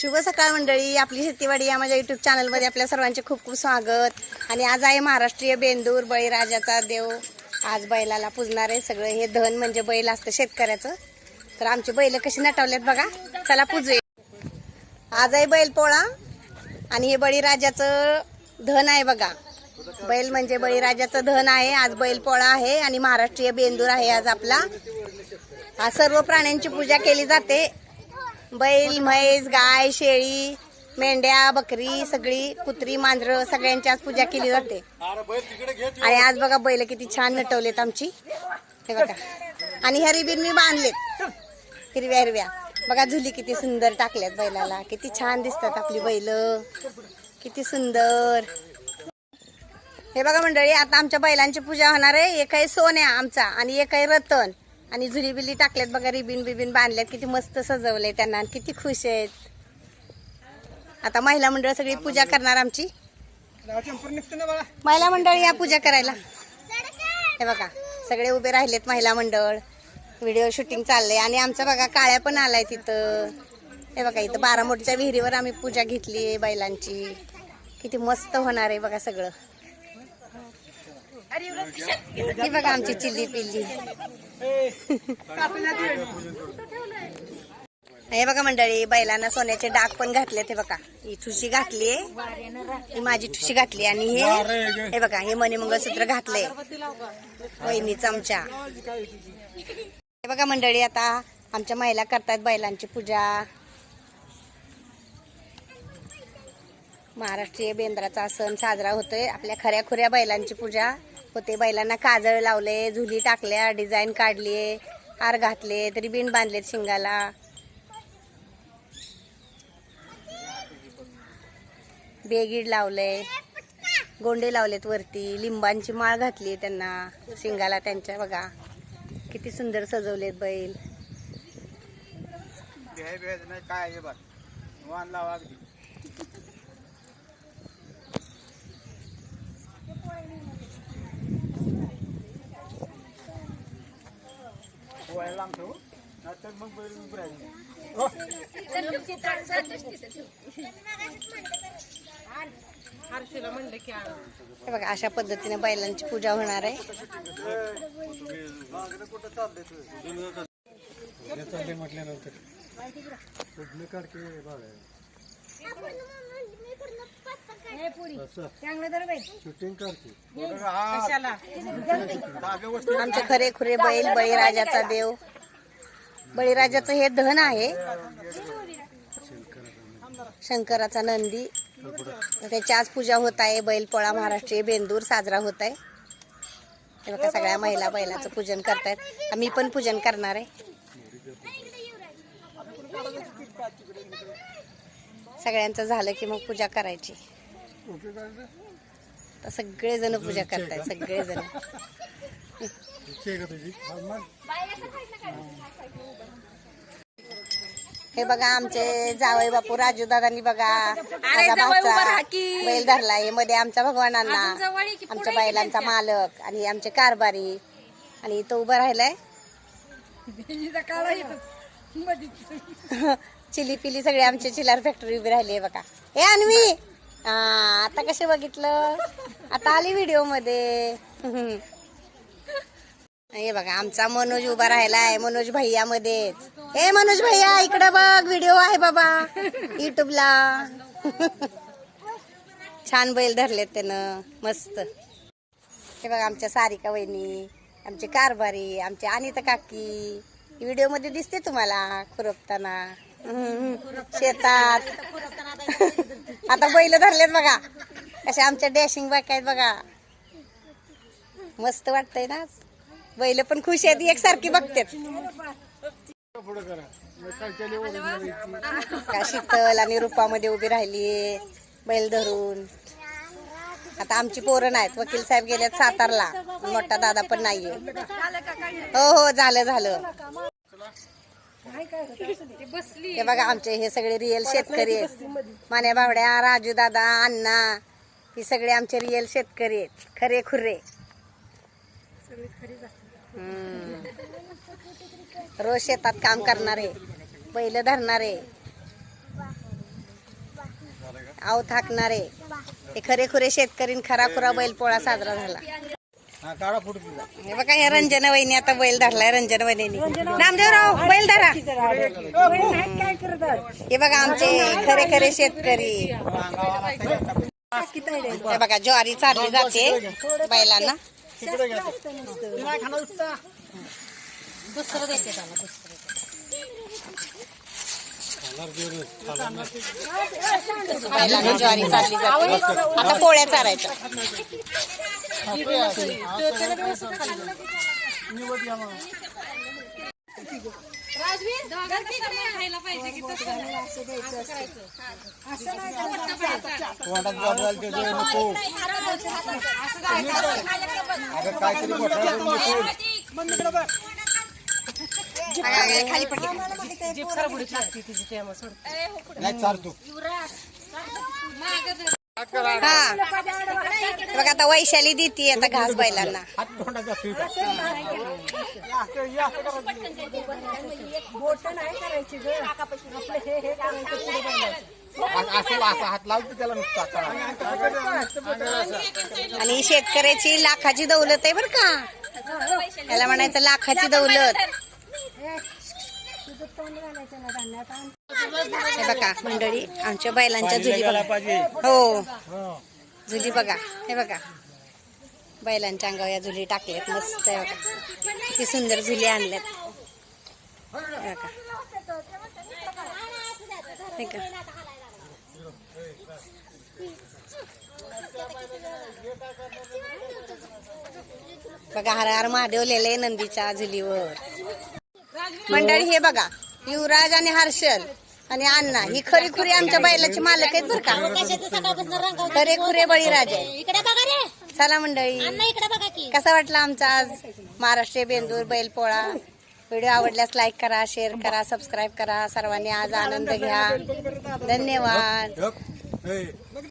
शुभ सकाळ मंडळी. आपली शेतीवाडी या माझ्या युट्यूब चॅनलमध्ये आपल्या सर्वांचे खूप खूप स्वागत. आणि आज आहे महाराष्ट्रीय बेंदूर बळीराजाचा देव. आज बैलाला पुजणार आहे सगळं. हे धन म्हणजे बैल असतं शेतकऱ्याचं. तर आमचे बैल कशी नटवलेत बघा. चला पूजूया. आज आहे बैल पोळा. आणि हे बळीराजाचं धन आहे बघा. बैल म्हणजे बळीराजाचं धन आहे. आज बैल पोळा आहे आणि महाराष्ट्रीय बेंदूर आहे आज आपला. आज सर्व प्राण्यांची पूजा केली जाते. बैल म्हैस गाय शेळी मेंढ्या बकरी सगळी कुत्री मांजरं सगळ्यांची आज पूजा केली जाते. आणि आज बघा बैल किती छान नटवलेत आमची. हे बघा. आणि ह्या रिबीन मी बांधलेत. हिरव्या हिरव्या. बघा झुली किती सुंदर टाकल्यात बैलाला. किती छान दिसतात आपली बैल. किती सुंदर. हे बघा मंडळी आता आमच्या बैलांची पूजा होणार आहे. एक आहे सोन्या आमचा आणि एक आहे रतन. आणि झुली बिली टाकल्यात बघा रिबिन बिबिन बांधल्यात. किती मस्त सजवले त्यांना किती खुश आहेत. आता महिला मंडळ सगळी पूजा करणार आमची. महिला मंडळ या पूजा करायला. हे बघा सगळे उभे राहिलेत महिला मंडळ. व्हिडिओ शूटिंग चाललंय आणि आमचा बघा काळ्या पण आलाय तिथं. हे बघा इथं बारामोटीच्या विहिरीवर आम्ही पूजा घेतली आहे बैलांची किती मस्त होणार आहे बघा सगळं. ही बघा आमची चिल्ली पिल्ली. हे बघा मंडळी बैलांना सोन्याचे डाग पण घातले ते बघा. ही ठुशी घातली ही माझी ठुशी घातली आणि हे हे बघा हे मनी मंगळसूत्र घातलंय. वहिनी चमचा हे बघा मंडळी आता आमच्या महिला करतायत बैलांची पूजा. महाराष्ट्रीय बेंद्राचा सण साजरा होतोय. आपल्या खऱ्या खुऱ्या बैलांची पूजा. होते बैलांना काजळ लावले झुली टाकल्या डिझाईन काढली हार घातले तरी बिन बांधलेत शिंगाला. बेगीड लावले गोंडे लावलेत वरती लिंबांची माळ घातली त्यांना शिंगाला त्यांच्या बघा. किती सुंदर सजवलेत बैल. काय नाहीतर मग बैल उभं राहील. हे. बघा अशा पद्धतीने बैलांची पूजा होणार आहे. म्हटल्यानंतर. कुठलं आमचे खरे खुरे बैल बळीराजाचा देव. बळीराजाचं हे धन आहे. शंकराचा नंदी. त्याची आज पूजा होत आहे. बैलपोळा महाराष्ट्रीय बेंदूर साजरा होत आहे. हे बघा सगळ्या महिला बैलाचं पूजन करतायत. आम्ही पण पूजन करणार आहे. सगळ्यांचं झालं की मग पूजा करायची. तर सगळेजण पूजा करतायत सगळेजण. हे बघा आमचे जावई बापू राजू दादांनी बघा माझा भाचा बैल धरला हे मध्ये आमच्या भगवानांना आमच्या बैलांचा मालक आणि आमचे कारभारी. आणि इथं उभं राहिलाय. चिली पिली सगळे आमचे चिलार फॅक्टरी उभी राहिली आहे बघा. हे अन्वी! हा आता कसे बघितलं? आता आली व्हिडिओमध्ये. हे बघा आमचा मनोज उभा राहिलाय मनोज भैया मध्येच. हे मनोज भैया इकडे बघ व्हिडिओ आहे बाबा युट्यूबला छान बैल धरलेत त्यानं मस्त. हे बघा आमच्या सारिका वहिनी आमचे कारभारी आमचे अनिता काकी. व्हिडिओमध्ये दिसते तुम्हाला खुरपताना. शेतात. आता बैल धरलेत बघा. अशा आमच्या डॅशिंग बाक आहेत बघा. मस्त वाटतंय ना बैल पण खुश आहेत एकसारखी बघतात. का शीतल आणि रूपामध्ये उभी राहिली. बैल धरून. आता आमची पोरं नाहीत. वकील साहेब गेल्यात सातारला. मोठा दादा पण नाहीये. हो हो झालं झालं. हे बघा आमचे हे सगळे रिअल शेतकरी आहेत. मान्या बावड्या राजू दादा अण्णा ही सगळे आमचे रिअल शेतकरी आहेत. खरे खुरे रोज शेतात काम करणारे बैल धरणारे आव थाकणारे. हे खरे खुरे शेतकरी खरा खुरा बैलपोळा साजरा झाला. काढा फोटो हे बघा हे रंजना वहिनी आता बैल धरलाय रंजना वहिनी नामदेवराव बैल धरा. हे बघा आमचे खरे खरे शेतकरी. हे बघा ज्वारी चालली जाते बैलांना. तिकडे घ्या. ते. ती नाही खाणार उठता. बैलांना ज्वारी चालली जाते आता पोळ्या चारायच्या निवड घ्या काहीतरी नको. खाली पडली. नाही चाल तू. बघा आता वैशाली देते आता घास बैलांना. आणि शेतकऱ्याची लाखाची दौलत आहे बर का. त्याला म्हणायचं लाखाची दौलत. हे बघा मंडळी आमच्या बैलांच्या जुली बघा. हो. हं. जुली बघा हे बघा. बैलांच्या अंगावर या जुली टाकल्यात मस्त आहे बघा. किती सुंदर जुली आणल्यात. बघा. हे का? बघा हर हर महादेव लिहिलंय नंदीच्या झुलीवर मंडळी हे बघा युवराज आणि हर्षल आणि अण्णा ही खरी खुरी आमच्या बैलाची मालक आहेत बरं का. खरे खुरे बळीराज. आहे इकडे बघा रे. चला मंडळी. अण्णा इकडे बघा की. कसा वाटला आमचा आज महाराष्ट्रीय बेंदूर बैलपोळा? व्हिडिओ आवडल्यास लाईक करा शेअर करा सबस्क्राईब करा. सर्वांनी आज आनंद घ्या. धन्यवाद.